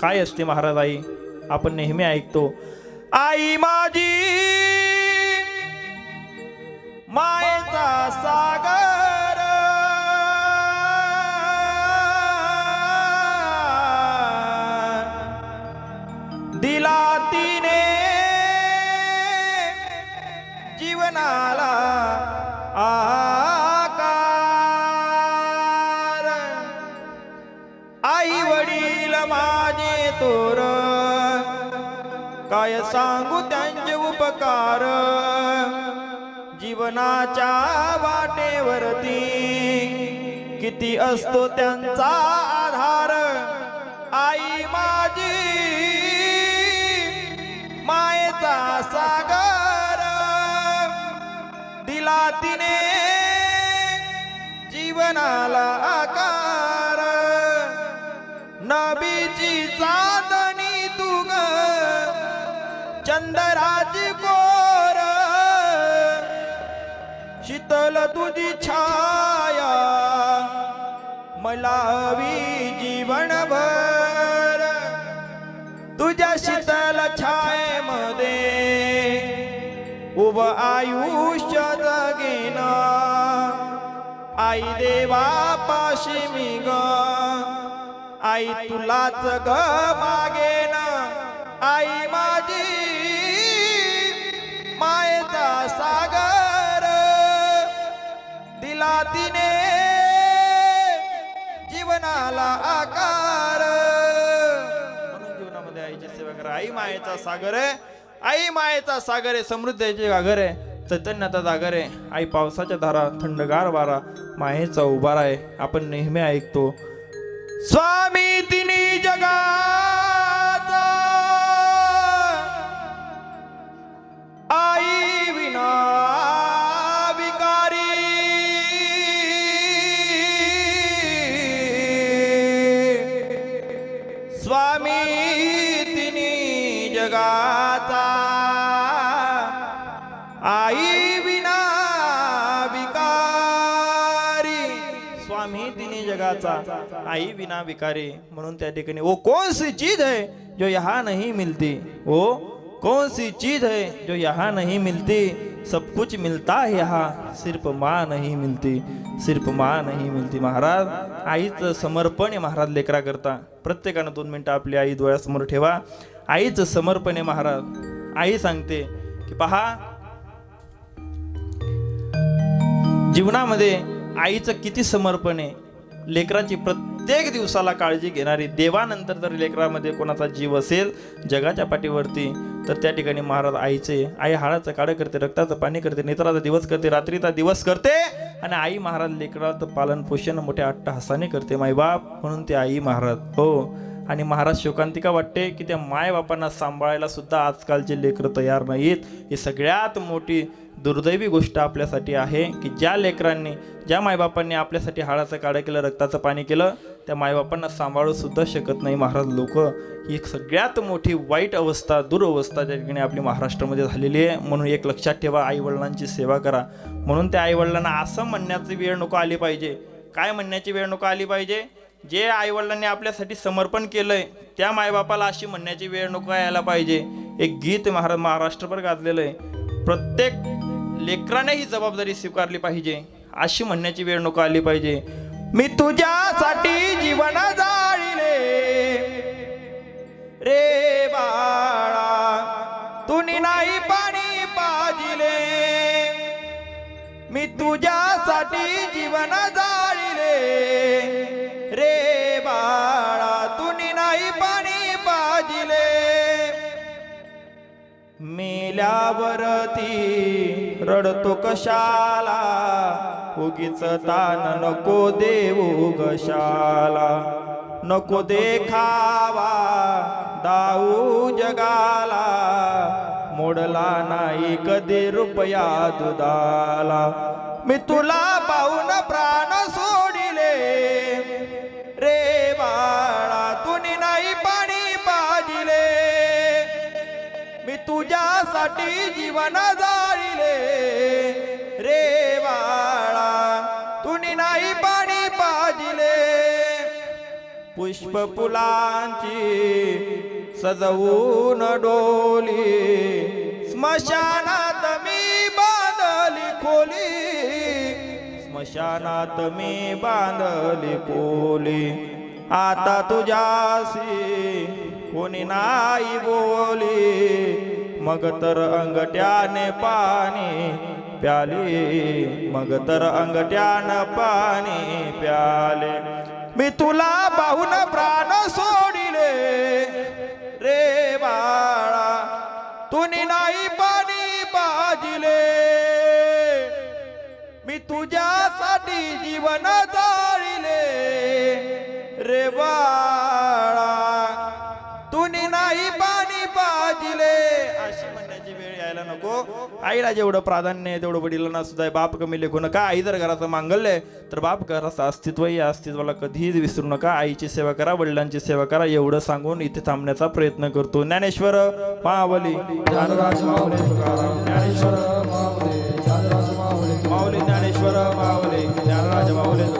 काय असते महाराज आई आपण नेहमी ऐकतो आई माझी मायेचा सागर. दिला तिने जीवनाला काय सांगू त्यांचे उपकार? जीवनाच्या वाटेवरती किती असतो त्यांचा आधार? आई माझी मायेचा सागर. दिला तिने जीवनाला आकार. नबीची चा चंद्राची कोर शीतल तुझी छाया मला हवी जीवनभर तुझ्या शीतल छायेमध्ये उभ आयुष्य जगेन. आई देवा पाशी मी ग आई तुलाच ग मागेन. आई माझी जीवनामध्ये सेवा करा आई मायेचा सागर आहे आई मायेचा सागर आहे समृद्धीचे घागर आहे चैतन्याचा जागर आहे. आई पावसाच्या धारा थंडगार वारा. मायेचा उभारा आहे. आपण नेहमी ऐकतो. स्वामी तिने जगा तिने जगाचा. आई विना विकारी म्हणून त्या ठिकाणी वो कौन सी चीज है जो यहाँ नहीं मिलती? वो कौन सी चीज है जो यहाँ नहीं मिलती? सब कुछ मिलता है यहाँ सिर्फ माँ नहीं मिलती सिर्फ माँ नहीं मिलती. महाराज आईचं समर्पण आहे महाराज लेकरा करता प्रत्येकानं दोन मिनटं आपली आई डोळ्यासमोर ठेवा. आईचं समर्पण आहे महाराज. आई सांगते की पहा जीवनामध्ये आईचं किती समर्पण आहे. लेकराची प्रत्येक दिवसाला काळजी घेणारी देवानंतर जर लेकरामध्ये कोणाचा जीव असेल जगाच्या पाठीवरती तर त्या ठिकाणी महाराज आईचे आई हाळाचं काळं करते रक्ताचं पाणी करते नेत्राचा दिवस करते रात्रीचा दिवस करते आणि आई महाराज लेकराचं पालन पोषण मोठ्या अट्टहासाने करते. मायबाप म्हणून ते आई महाराज. हो. आणि महाराज शोकांतिका वाटते की त्या मायबापांना सांभाळायला सुद्धा आजकालचे लेकरं तयार नाहीत. ही सगळ्यात मोठी दुर्दैवी गोष्ट आपल्यासाठी आहे की ज्या लेकरांनी ज्या मायबापांनी आपल्यासाठी हाडाचं काढं केलं रक्ताचं पाणी केलं त्या मायबापांना सांभाळू सुद्धा शकत नाही महाराज लोक. ही एक सगळ्यात मोठी वाईट अवस्था दुरवस्था त्या ठिकाणी आपली महाराष्ट्रामध्ये झालेली आहे. म्हणून एक लक्षात ठेवा आईवडिलांची सेवा करा. म्हणून त्या आईवडिलांना असं म्हणण्याची वेळ नको आली पाहिजे. काय म्हणण्याची वेळ नको आली पाहिजे? जे आईवडिलांनी आपल्यासाठी समर्पण केलंय त्या मायबापाला अशी म्हणण्याची वेळ नको यायला पाहिजे. एक गीत महाराज महाराष्ट्रभर गाजलेलं आहे. प्रत्येक लेकराने ही जबाबदारी स्वीकारली पाहिजे. अशी म्हणण्याची वेळ नको आली पाहिजे. मी तुझ्यासाठी जीवन जाळिले. रे बाळा तुनी नाही पाणी पाजिले. मी तुझ्यासाठी जीवन जाळिले. बाळा तुनी नाही पाणी पाजिले. मेल्यावरती रडतो कशाला? उगीच तान नको देऊ कशाला नको देखावा दाऊ जगाला. मोडला नाही कधी रुपया दुधाला. मी तुला पाहून प्राण साठी जीवन जाळिले रे बाळा तुनी नाही पाणी पाजिले. पुष्प फुलांची सजवून डोली. स्मशानात मी बांधली खोली. स्मशानात मी बांधली खोली. आता तुझ्याशी कोणी नाही बोली. मग तर अंगठ्याने पाणी प्याली. मग तर अंगठ्यानं पाणी प्याले. मी तुला पाहून प्राण सोडिले. रे बाळा तुनी नाही पाणी पाजिले. मी तुझ्यासाठी जीवन जा यायला नको. आईला जेवढं प्राधान्य आहे तेवढं वडिलांना सुद्धा. बाप कमी लेखू नका. आई जर घराचं मांगल्य तर बाप घराचं अस्तित्व. या अस्तित्वाला कधीच विसरू नका. आईची सेवा करा वडिलांची सेवा करा. एवढं सांगून इथे थांबण्याचा प्रयत्न करतो. ज्ञानेश्वर तुकाराम ज्ञानेश्वर माऊली ज्ञानेश्वर माऊली ज्ञानराज माऊली